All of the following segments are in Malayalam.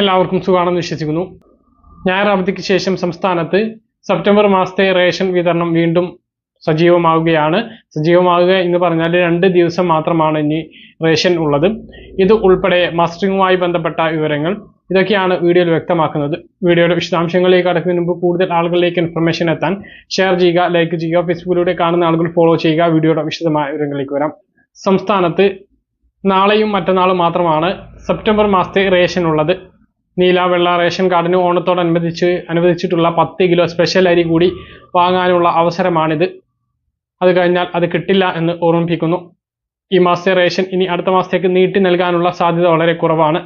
എല്ലാവർക്കും സുഖമാണെന്ന് വിശ്വസിക്കുന്നു. ഞായർ അവധിക്ക് ശേഷം സംസ്ഥാനത്ത് സെപ്റ്റംബർ മാസത്തെ റേഷൻ വിതരണം വീണ്ടും സജീവമാവുകയാണ്. സജീവമാവുക എന്ന് പറഞ്ഞാൽ രണ്ട് ദിവസം മാത്രമാണ് ഇനി റേഷൻ ഉള്ളത്. ഇത് ഉൾപ്പെടെ മസ്റ്ററിങ്ങുമായി ബന്ധപ്പെട്ട വിവരങ്ങൾ. ഇതൊക്കെയാണ് വീഡിയോയിൽ വ്യക്തമാക്കുന്നത്. വീഡിയോയുടെ വിശദാംശങ്ങളിലേക്ക് കടക്കുന്നതിന് മുമ്പ് കൂടുതൽ ആളുകളിലേക്ക് ഇൻഫർമേഷൻ എത്താൻ ഷെയർ ചെയ്യുക ലൈക്ക് ചെയ്യുക ഫേസ്ബുക്കിലൂടെ കാണുന്ന ആളുകൾ ഫോളോ ചെയ്യുക. വീഡിയോയുടെ വിശദമായ വിവരങ്ങളിലേക്ക് വരാം. സംസ്ഥാനത്ത് നാളെയും മറ്റന്നാളും മാത്രമാണ് സെപ്റ്റംബർ മാസത്തെ റേഷൻ ഉള്ളത്. നീല വെള്ള റേഷൻ കാർഡിന് ഓണത്തോടനുബന്ധിച്ച് അനുവദിച്ചിട്ടുള്ള പത്ത് കിലോ സ്പെഷ്യൽ അരി കൂടി വാങ്ങാനുള്ള അവസരമാണിത്. അത് കഴിഞ്ഞാൽ അത് കിട്ടില്ല എന്ന് ഓർമ്മിപ്പിക്കുന്നു. ഈ മാസത്തെ റേഷൻ ഇനി അടുത്ത മാസത്തേക്ക് നീട്ടി നൽകാനുള്ള സാധ്യത വളരെ കുറവാണ്.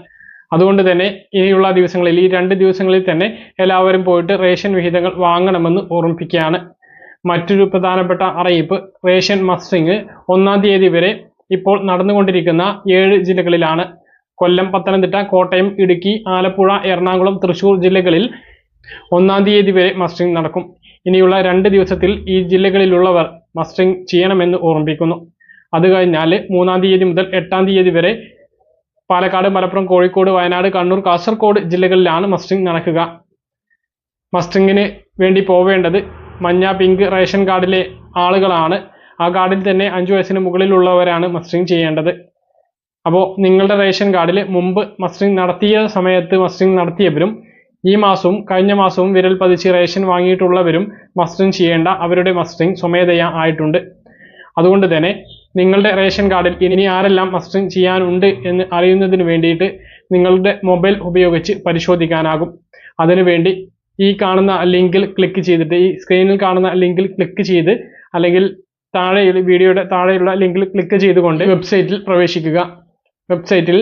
അതുകൊണ്ട് തന്നെ ഇനിയുള്ള ദിവസങ്ങളിൽ ഈ രണ്ട് ദിവസങ്ങളിൽ തന്നെ എല്ലാവരും പോയിട്ട് റേഷൻ വിഹിതങ്ങൾ വാങ്ങണമെന്ന് ഓർമ്മിപ്പിക്കുകയാണ്. മറ്റൊരു പ്രധാനപ്പെട്ട അറിയിപ്പ് റേഷൻ മസ്റ്റിങ് ഒന്നാം തീയതി വരെ ഇപ്പോൾ നടന്നുകൊണ്ടിരിക്കുന്ന ഏഴ് ജില്ലകളിലാണ്. കൊല്ലം പത്തനംതിട്ട കോട്ടയം ഇടുക്കി ആലപ്പുഴ എറണാകുളം തൃശൂർ ജില്ലകളിൽ ഒന്നാം തീയതി വരെ മസ്റ്ററിംഗ് നടക്കും. ഇനിയുള്ള രണ്ട് ദിവസത്തിൽ ഈ ജില്ലകളിലുള്ളവർ മസ്റ്ററിംഗ് ചെയ്യണമെന്ന് ഓർമ്മിപ്പിക്കുന്നു. അത് കഴിഞ്ഞാൽ മൂന്നാം തീയതി മുതൽ എട്ടാം തീയതി വരെ പാലക്കാട് മലപ്പുറം കോഴിക്കോട് വയനാട് കണ്ണൂർ കാസർഗോഡ് ജില്ലകളിലാണ് മസ്റ്ററിംഗ് നടക്കുക. മസ്റ്ററിങ്ങിന് വേണ്ടി പോവേണ്ടത് മഞ്ഞ പിങ്ക് റേഷൻ കാർഡിലെ ആളുകളാണ്. ആ കാർഡിൽ തന്നെ അഞ്ചു വയസ്സിന് മുകളിലുള്ളവരാണ് മസ്റ്ററിംഗ് ചെയ്യേണ്ടത്. അപ്പോൾ നിങ്ങളുടെ റേഷൻ കാർഡിൽ മുമ്പ് മസ്റ്ററിംഗ് നടത്തിയ സമയത്ത് മസ്റ്ററിംഗ് നടത്തിയവരും ഈ മാസവും കഴിഞ്ഞ മാസവും വിരൽ പതിച്ച് റേഷൻ വാങ്ങിയിട്ടുള്ളവരും മസ്റ്ററിംഗ് ചെയ്യേണ്ട അവരുടെ മസ്റ്ററിംഗ് സ്വമേധയാ ആയിട്ടുണ്ട്. അതുകൊണ്ട് തന്നെ നിങ്ങളുടെ റേഷൻ കാർഡിൽ ഇനി ആരെല്ലാം മസ്റ്ററിംഗ് ചെയ്യാനുണ്ട് എന്ന് അറിയുന്നതിന് വേണ്ടിയിട്ട് നിങ്ങളുടെ മൊബൈൽ ഉപയോഗിച്ച് പരിശോധിക്കാനാകും. അതിനുവേണ്ടി ഈ കാണുന്ന ലിങ്കിൽ ക്ലിക്ക് ചെയ്തിട്ട് ഈ സ്ക്രീനിൽ കാണുന്ന ലിങ്കിൽ ക്ലിക്ക് ചെയ്ത് അല്ലെങ്കിൽ താഴെ വീഡിയോയുടെ താഴെയുള്ള ലിങ്കിൽ ക്ലിക്ക് ചെയ്തുകൊണ്ട് വെബ്സൈറ്റിൽ പ്രവേശിക്കുക. വെബ്സൈറ്റിൽ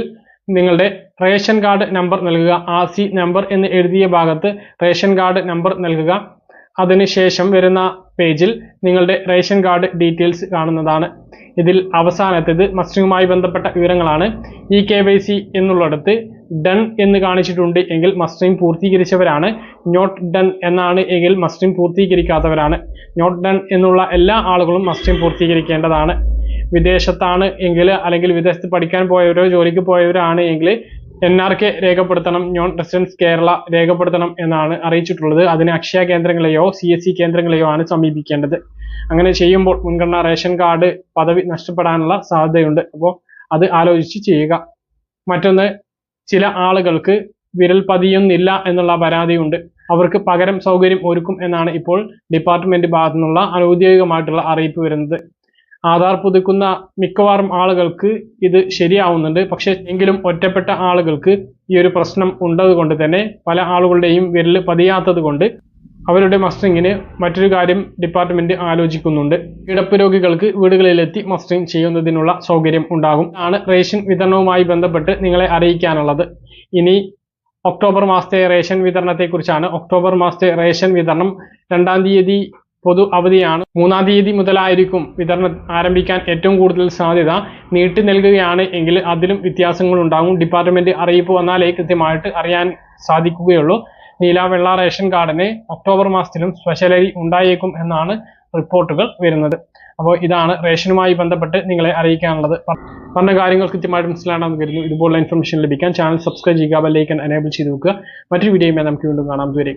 നിങ്ങളുടെ റേഷൻ കാർഡ് നമ്പർ നൽകുക ആർ നമ്പർ എന്ന് എഴുതിയ ഭാഗത്ത് റേഷൻ കാർഡ് നമ്പർ നൽകുക. അതിനുശേഷം വരുന്ന പേജിൽ നിങ്ങളുടെ റേഷൻ കാർഡ് ഡീറ്റെയിൽസ് കാണുന്നതാണ്. ഇതിൽ അവസാനത്തേത് മസ്റ്ററിങ്ങുമായി ബന്ധപ്പെട്ട വിവരങ്ങളാണ്. ഇ കെ വൈ സി എന്നുള്ളിടത്ത് ഡൺ എന്ന് കാണിച്ചിട്ടുണ്ട് എങ്കിൽ മസ്റ്റിംഗ് പൂർത്തീകരിച്ചവരാണ്. നോട്ട് ഡൺ എന്നാണ് എങ്കിൽ മസ്റ്റിംഗ് പൂർത്തീകരിക്കാത്തവരാണ്. നോട്ട് ഡൺ എന്നുള്ള എല്ലാ ആളുകളും മസ്റ്റിംഗ് പൂർത്തീകരിക്കേണ്ടതാണ്. വിദേശത്താണ് എങ്കിൽ അല്ലെങ്കിൽ വിദേശത്ത് പഠിക്കാൻ പോയവരോ ജോലിക്ക് പോയവരോ ആണ് എങ്കിൽ എൻ ആർ കെ രേഖപ്പെടുത്തണം നോൺ റെസിഡൻസ് കേരള രേഖപ്പെടുത്തണം എന്നാണ് അറിയിച്ചിട്ടുള്ളത്. അതിന് അക്ഷയ കേന്ദ്രങ്ങളെയോ സി എസ് സി കേന്ദ്രങ്ങളെയോ ആണ് സമീപിക്കേണ്ടത്. അങ്ങനെ ചെയ്യുമ്പോൾ മുൻഗണന റേഷൻ കാർഡ് പദവി നഷ്ടപ്പെടാനുള്ള സാധ്യതയുണ്ട്. അപ്പോൾ അത് ആലോചിച്ച് ചെയ്യുക. മറ്റൊന്ന് ചില ആളുകൾക്ക് വിരൽ പതിയുന്നില്ല എന്നുള്ള പരാതിയുണ്ട്. അവർക്ക് പകരം സൗകര്യം ഒരുക്കും എന്നാണ് ഇപ്പോൾ ഡിപ്പാർട്ട്മെന്റ് ഭാഗത്തു നിന്നുള്ള അനൗദ്യോഗികമായിട്ടുള്ള അറിയിപ്പ് വരുന്നത്. ആധാർ പുതുക്കുന്ന മിക്കവാറും ആളുകൾക്ക് ഇത് ശരിയാവുന്നുണ്ട്. പക്ഷേ എങ്കിലും ഒറ്റപ്പെട്ട ആളുകൾക്ക് ഈ ഒരു പ്രശ്നം ഉണ്ടതുകൊണ്ട് തന്നെ പല ആളുകളുടെയും വിരൽ പതിയാത്തത് അവരുടെ മസ്റ്ററിങ്ങിന് മറ്റൊരു കാര്യം ഡിപ്പാർട്ട്മെന്റ് ആലോചിക്കുന്നുണ്ട്. കിടപ്പ് രോഗികൾക്ക് വീടുകളിലെത്തി മസ്റ്ററിങ് ചെയ്യുന്നതിനുള്ള സൗകര്യം ഉണ്ടാകും. ആണ് റേഷൻ വിതരണവുമായി ബന്ധപ്പെട്ട് നിങ്ങളെ അറിയിക്കാനുള്ളത്. ഇനി ഒക്ടോബർ മാസത്തെ റേഷൻ വിതരണത്തെക്കുറിച്ചാണ്. ഒക്ടോബർ മാസത്തെ റേഷൻ വിതരണം രണ്ടാം തീയതി പൊതു അവധിയാണ്. മൂന്നാം തീയതി മുതലായിരിക്കും വിതരണം ആരംഭിക്കാൻ ഏറ്റവും കൂടുതൽ സാധ്യത നീട്ടി നൽകുകയാണ് എങ്കിൽ അതിലും വ്യത്യാസങ്ങൾ ഉണ്ടാകും ഡിപ്പാർട്ട്മെന്റ് അറിയിപ്പ് വന്നാലേ കൃത്യമായിട്ട് അറിയാൻ സാധിക്കുകയുള്ളൂ. നീല വെള്ള റേഷൻ കാർഡിന് ഒക്ടോബർ മാസത്തിലും സ്പെഷ്യലരി ഉണ്ടായേക്കും എന്നാണ് റിപ്പോർട്ടുകൾ വരുന്നത്. അപ്പോൾ ഇതാണ് റേഷനുമായി ബന്ധപ്പെട്ട് നിങ്ങളെ അറിയിക്കാനുള്ളത്. പറഞ്ഞ കാര്യങ്ങൾ കൃത്യമായിട്ട് മനസ്സിലാണെന്ന് കരുതുന്നു ഇതുപോലുള്ള ഇൻഫർമേഷൻ ലഭിക്കാൻ ചാനൽ സബ്സ്ക്രൈബ് ചെയ്യുക ബെല്ലൈക്കൻ എനേബിൾ ചെയ്ത് വെക്കുക. മറ്റൊരു വീഡിയോയുമായി നമുക്ക് വീണ്ടും കാണാം. ഇതുവരെ